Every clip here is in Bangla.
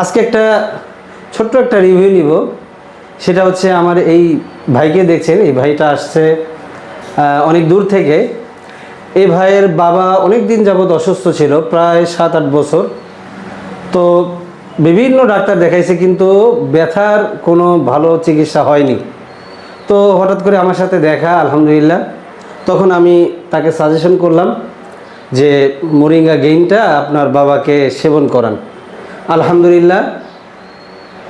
আজকে একটা ছোট্ট একটা রিভিউ নিব। সেটা হচ্ছে আমার এই ভাইকে দেখছেন, এই ভাইটা আসছে অনেক দূর থেকে। এই ভাইয়ের বাবা অনেক দিন যাবৎ অসুস্থ ছিল, প্রায় সাত আট বছর। তো বিভিন্ন ডাক্তার দেখাইছে, কিন্তু ব্যথার কোনো ভালো চিকিৎসা হয়নি। তো হঠাৎ করে আমার সাথে দেখা, আলহামদুলিল্লাহ। তখন আমি তাকে সাজেশন করলাম যে, মোরিঙ্গা গেইনটা আপনার বাবাকে সেবন করান। আলহামদুলিল্লাহ,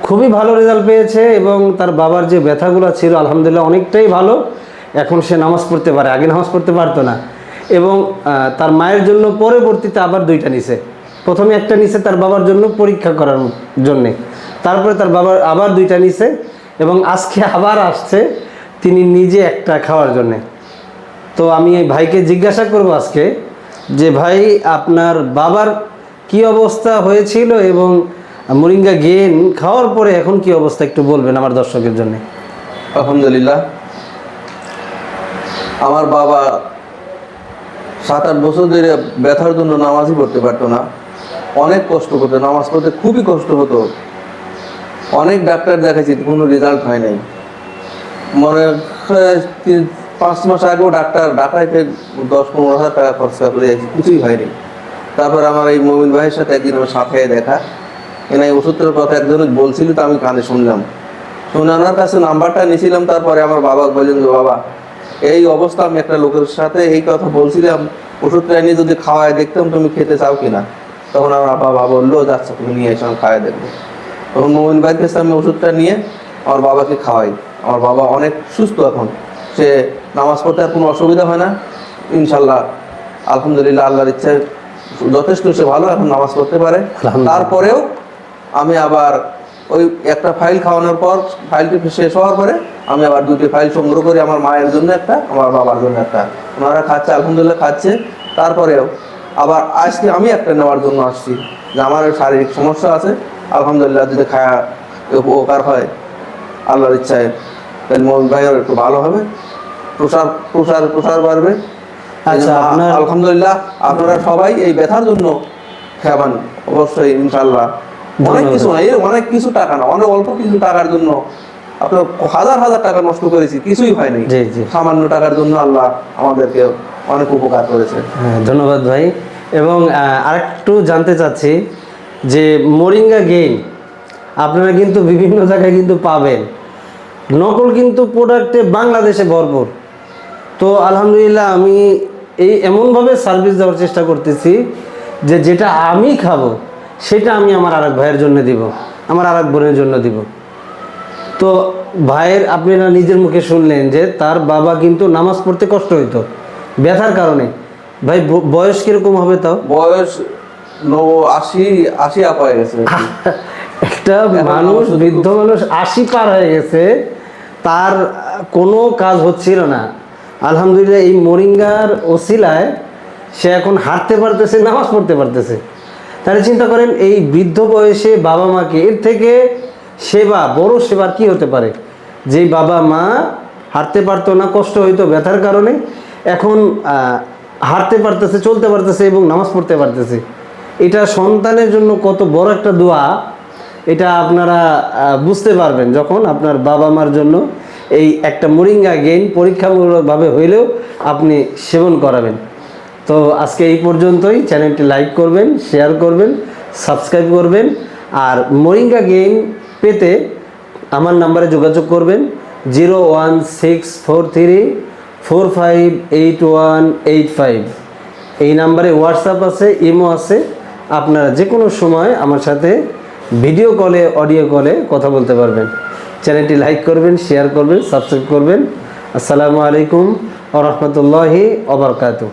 খুবই ভালো রেজাল্ট পেয়েছে এবং তার বাবার যে ব্যথাগুলো ছিল, আলহামদুলিল্লাহ অনেকটাই ভালো। এখন সে নামাজ পড়তে পারে, আগে নামাজ পড়তে পারতো না। এবং তার মায়ের জন্য পরবর্তীতে আবার দুইটা নিছে। প্রথমে একটা নিছে তার বাবার জন্য পরীক্ষা করার জন্যে। তারপরে তার বাবার আবার দুইটা নিছে এবং আজকে আবার আসছে তিনি নিজে একটা খাওয়ার জন্যে। তো আমি এই ভাইকে জিজ্ঞাসা করব আজকে যে, ভাই, আপনার বাবার কি অবস্থা হয়েছিল এবং মোরিঙ্গা গেন খাওয়ার পরে এখন কি অবস্থা একটু বলবেন আমার দর্শকের জন্য। আলহামদুলিল্লাহ। আমার বাবা সাত আট বছর ধরে ব্যথার জন্য নামাজই পড়তে পারতো না। অনেক কষ্ট করতো, নামাজ পড়তে খুবই কষ্ট হতো। অনেক ডাক্তার দেখাচ্ছি কোনো রেজাল্ট হয় নাই। মনে পাঁচ মাস আগেও ডাক্তার ডাকাইতে দশ পনেরো হাজার টাকা খরচা করে কিছুই হয়নি। তারপর আমার এই মমিন ভাইয়ের সাথে একদিন আমার সাথে দেখা। এনে এই ওষুধটার কথা একজন বলছিল তো আমি কানে শুনলাম। শুনে ওনার কাছে নাম্বারটা নিয়েছিলাম, তারপরে আমার বাবা বললেন যে, বাবা, এই অবস্থা আমি একটা লোকের সাথে এই কথা বলছিলাম, ওষুধটা নিয়ে যদি খাওয়ায় দেখতাম তুমি খেতে চাও কিনা? তখন আমার বাবা বলল, যাচ্ছে, তুমি নিয়ে এসে খাওয়াই দেখব। তখন মোমিন ভাইয়ের কাছে আমি ওষুধটা নিয়ে আমার বাবাকে খাওয়াই। আমার বাবা অনেক সুস্থ এখন। সে নামাজ পড়তে আর কোনো অসুবিধা হয় না। ইনশাল্লাহ, আলহামদুলিল্লাহ, আল্লাহর ইচ্ছায় যথেষ্ট সে ভালো এখন নামাজ পড়তে পারে। তারপরেও আমি আবার ওই একটা ফাইল খাওয়ানোর পর ফাইলটি শেষ হওয়ার পরে আমি আবার দুটি ফাইল সংগ্রহ করি আমার মায়ের জন্য একটা আমার বাবার জন্য একটা। ওনারা খাচ্ছে আলহামদুলিল্লাহ খাচ্ছে। তারপরেও আবার আজকে আমি একটা নেওয়ার জন্য আসছি যে আমার শারীরিক সমস্যা আছে। আলহামদুলিল্লাহ যদি খায়া উপকার হয় আল্লাহর ইচ্ছায় তাহলে মোহন ভাইয়ের একটু ভালো হবে। প্রসার প্রসার প্রসার বাড়বে। আচ্ছা, আপনার- আলহামদুলিল্লাহ আপনারা সবাই এই ব্যথার জন্য খাবেন অবশ্যই ইনশাল্লাহ অনেক। কিছু না এই অনেক কিছু টাকা না অনেক অল্প কিছু টাকার জন্য আপনার হাজার হাজার টাকা নষ্ট করেছি কিছুই হয়নি। জি, জি। সামান্য টাকার জন্য আল্লাহ আমাদেরকে অনেক উপকার করেছে। হ্যাঁ ধন্যবাদ ভাই। এবং আরেকটু জানতে চাচ্ছি যে মোরিঙ্গা গেইন আপনারা কিন্তু বিভিন্ন জায়গায় কিন্তু পাবেন। নকল কিন্তু প্রোডাক্টে বাংলাদেশে ভরপুর। তো আলহামদুলিল্লাহ আমি এই এমনভাবে সার্ভিস দেওয়ার চেষ্টা করতেছি যে যেটা আমি খাব সেটা আমি আমার আরেক ভাইয়ের জন্য দিব আমার আরেক বোনের জন্য দিব। তো ভাইয়ের আপনারা নিজের মুখে শুনলেন যে তার বাবা কিন্তু নামাজ পড়তে কষ্ট হইতো ব্যথার কারণে। ভাই বয়স কীরকম হবে তাও? বয়স আশি আশি আপ হয়ে গেছে। একটা মানুষ বৃদ্ধ মানুষ আশি পার হয়ে গেছে তার কোনো কাজ হচ্ছিল না। আলহামদুলিল্লাহ, এই মরিঙ্গার ওসিলায় সে এখন হাঁটতে পারতেছে, নামাজ পড়তে পারতেছে। তাহলে চিন্তা করেন, এই বৃদ্ধ বয়সে বাবা মাকে এর থেকে সেবা, বড় সেবার কি হতে পারে? যেই বাবা মা হাঁটতে পারতো না, কষ্ট হইতো ব্যথার কারণে, এখন হাঁটতে পারতেছে, চলতে পারতেছে এবং নামাজ পড়তে পারতেছে। এটা সন্তানের জন্য কত বড় একটা দোয়া, এটা আপনারা বুঝতে পারবেন যখন আপনার বাবা মার জন্য এই একটা মোরিঙ্গা গেইন পরীক্ষামূলকভাবে হইলেও আপনি সেবন করাবেন। তো আজকে এই পর্যন্তই। চ্যানেলটি লাইক করবেন, শেয়ার করবেন, সাবস্ক্রাইব করবেন, আর মোরিঙ্গা গেইন পেতে আমার নাম্বারে যোগাযোগ করবেন, zero one six four three four five eight one eight five. এই নাম্বারে হোয়াটসঅ্যাপ আছে, ইমো আছে। আপনারা যে কোনো সময় আমার সাথে ভিডিও কলে, অডিও কলে কথা বলতে পারবেন। চ্যানেলটি লাইক করবেন শেয়ার করবেন সাবস্ক্রাইব করবেন। আসসালামু আলাইকুম আ রহমতুল্লাহি ওবরকাতু